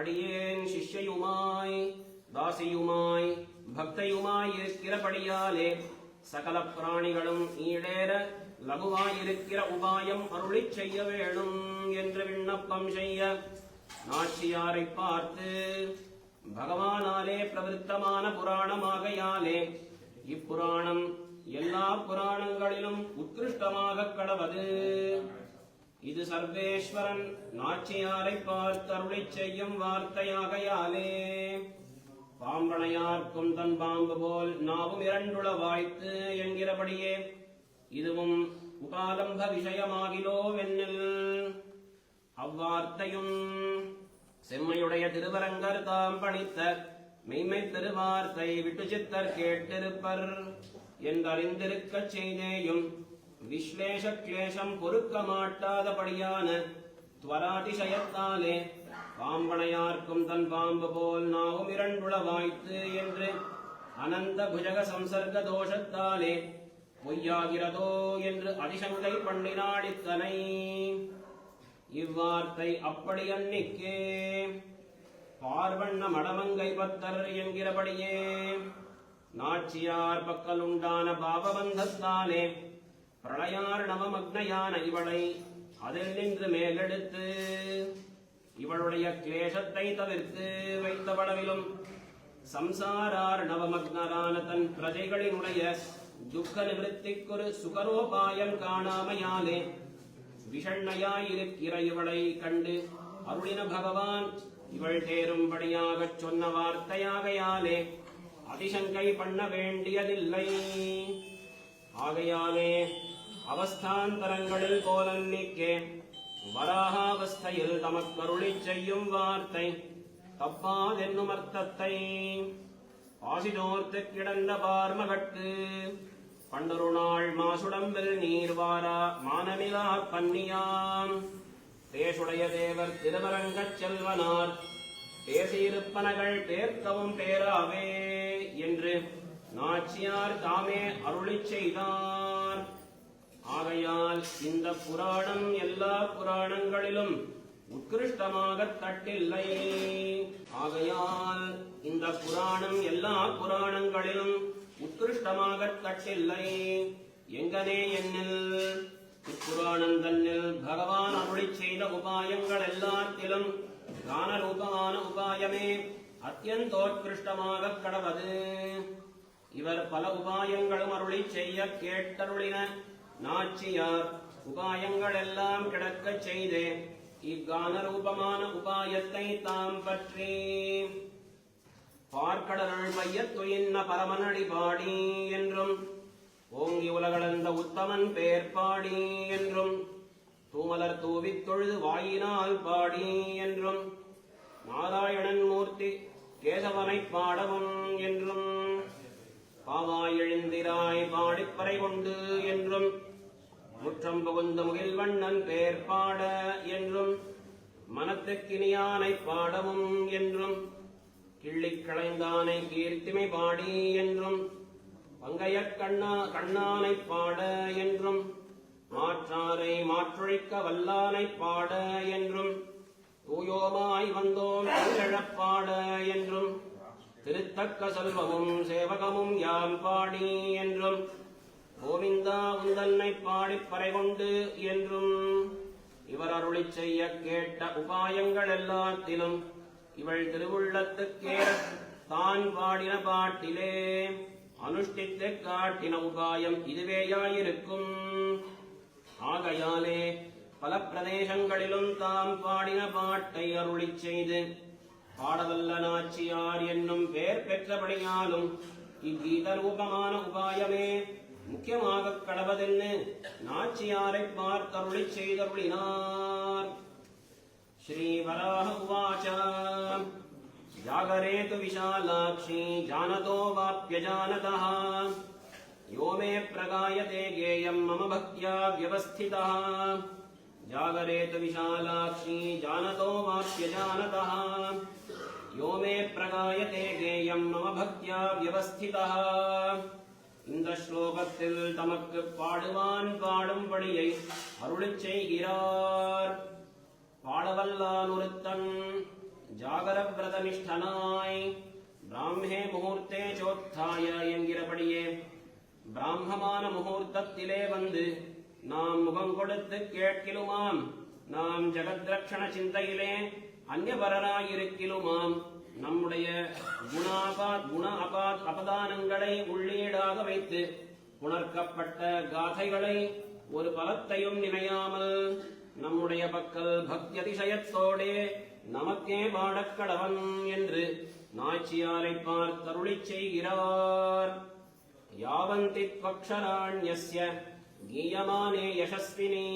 அடியேன் சிஷ்யயுமாய் தாசியுமாய் பக்தையுமாய் இருக்கிறபடியாலே சகல பிராணிகளும் ஈடேற லகுவாயிருக்கிற உபாயம் அருளிச் செய்ய வேணும் என்று விண்ணப்பம் செய்ய நாச்சியாரை பார்த்து பகவானாலே பிரவருத்தமான புராணமாகையாலே இப்புராணம் எல்லா புராணங்களிலும் உத்கிருஷ்டமாக கடவது. இது சர்வேஸ்வரன் நாச்சியாரை பார்த்தருளை செய்யும் வார்த்தையாகையாலே. பாம்பனையார்க்கும் தன் பாம்பு போல் நாவும் இரண்டுள வாய்த்து என்கிறபடியே இதுவும் உபாலம்ப விஷயமாகிலோவென்னில் அவ்வார்த்தையும் செம்மையுடைய திருவரங்கர் தாம் பணித்த மெய்மை திருவார்த்தை விட்டு சித்தர் கேட்டிருப்பர் என்றறிந்திருக்கச் செய்தேயும் விஸ்லேஷ கிளேஷம் பொறுக்க மாட்டாதபடியான துவராதிசயத்தாலே பாம்பனையார்க்கும் தன் பாம்பு போல் நாவும் இரண்டுள வாய்த்து என்று அனந்த புஜக சம்சர்க தோஷத்தாலே பொய்யாகிறதோ என்று அதிசங்கை பண்ணினாடித்தனை. இவ்வார்த்தை அப்படி அன்னிக்கே பார்வண்ண மடமங்கை பத்தர் என்கிறபடியே நாச்சியார் பக்கலுண்டான பாவபந்தத்தாலே பிரளயார் நவமக்னையான இவளை அதில் நின்று மேலெடுத்து இவளுடைய கிளேசத்தை தவிர்த்து வைத்தவளவிலும் சம்சாரார் நவமக்னரான தன் பிரஜைகளினுடைய துக்க நிவൃத்திக்கொரு சுகரோபாயம் காணாமையாலே விஷண்ணையாயிருக்கிற இவளை கண்டு அருளின பகவான் இவள் தேரும்படியாகச் சொன்ன வார்த்தையாகையாலே அதிசங்கை பண்ண வேண்டியதில்லை. ஆகையாலே அவஸ்தாந்தரங்களில் போலன்னிக்கே வராகாவஸ்தையில் தமக்கருளி செய்யும் வார்த்தை தப்பாதென்னும் அர்த்தத்தை ஆசிதோர்த்து கிடந்த பார்மகட்கு பண்டொரு நாள் மாசுடம்பில் நீர்வாரா மானமிலா பன்னியாம். தேசுடைய தேவர் திருவரங்கச் செல்வனார் பேசியிருப்பனகள் பேர்க்கவும் பேராவே என்று நாச்சியார் தாமே அருளிச் செய்தார். ஆகையால் இந்த புராணம் எல்லா புராணங்களிலும் உத்கிருஷ்டமாக தட்டில்லை. ஆகையால் இந்த புராணம் எல்லா புராணங்களிலும் உத்கிருஷ்டமாக தட்டில்லை. எங்கனே என்னில் இப்புராணம் தன்னில் பகவான் அருளி செய்த உபாயங்கள் எல்லாத்திலும் கானரூபமான உபாயமே அத்தியந்தோத்கிருஷ்டமாக கடவது. இவர் பல உபாயங்களும் அருளி செய்ய கேட்டருளின நாச்சியார் உபாயங்கள் எல்லாம் கிடக்கச் செய்தே இக்கானரூபமான உபாயத்தை தாம் பற்றி பார்க்கடல் மையத்துயின்ன பரமனடி பாடி என்றும் ஓங்கி உலகளந்த உத்தமன் பேர் பாடி என்றும் தூமலர் தூவித் தொழுது வாயினால் பாடி என்றும் நாராயணன் மூர்த்தி கேசவனைப் பாடவும் என்றும் பாவாய் எழுந்திராய் பாடிப்பறை கொண்டு என்றும் முற்றம் புகுந்த முகில்வண்ணன் பேர் பாட என்றும் மனத்துக்கினியானைப் பாடவும் என்றும் கிள்ளிக் களைந்தானை கீர்த்திமை பாடி என்றும் பங்கையக் கண்ணா கண்ணானைப் பாட என்றும் மாற்றாரை மாற்றொழிக்க வல்லானைப் பாட என்றும் தூயோமாய் வந்தோம் பாட என்றும் திருத்தக்க செல்வமும் சேவகமும் யாம் பாடி என்றும் கோவிந்தா உந்தன்னை பாடிப் பறை கொண்டு என்றும் இவர் அருளி செய்ய கேட்ட உபாயங்கள் எல்லாத்திலும் இவள் திருவுள்ளத்துக்கேற தான் பாடின பாட்டிலே அனுஷ்டித்து காட்டின உபாயம் இதுவேயாயிருக்கும். ஆகையாலே பல பிரதேசங்களிலும் தாம் பாடின பாட்டை அருளி செய்து பாடவல்ல நாச்சியார் என்னும் பெயர் பெற்றபடியாலும் இக்கீத ரூபமான உபாயமே முக்கியமாக கடவதென்னு நாச்சியாரை பார்த்தருளிச் செய்தருளினார் श्रीवराह उवाच जागरेतु विशालाक्षी जानतो वाप्यजानतः यो मे प्रगायते गेयम् मम भक्त्या व्यवस्थितः जागरेतु विशालाक्षी जानतो वाप्यजानतः यो मे பிரகாயதே தேயம் மம பக்தியா வியவஸ்திதா இந்த ஸ்லோகத்தில் தமக்கு பாடுவான் பாடும்படியை அருளிச் செய்கிறார் பாடவல்லான் ஒருத்தன் ஜாகரவிரத நிஷ்டனாய் பிராம்ஹே முகூர்த்தே சோத்தாய என்கிறபடியே பிராமமான முகூர்த்தத்திலே வந்து நாம் முகம் கொடுத்து கேட்கிலுமாம் நாம் ஜெகத்ரக்ஷண சிந்தையிலே அந்நியபரராயிருக்கிலுமாம் நம்முடைய குணாபாத் குண அபாத் அபதானங்களை உள்ளீடாக வைத்து உணர்க்கப்பட்ட காதைகளை ஒரு பலத்தையும் நினையாமல் நம்முடைய பக்கல் பக்தி அதிசயத்தோடே நமக்கே பாடக்கடவன் என்று நாச்சியாரை பார்த்தருளி செய்கிறார். யாவந்தி பக்ஷராண்யஸ்ய கீயமானே யசஸ்வினே.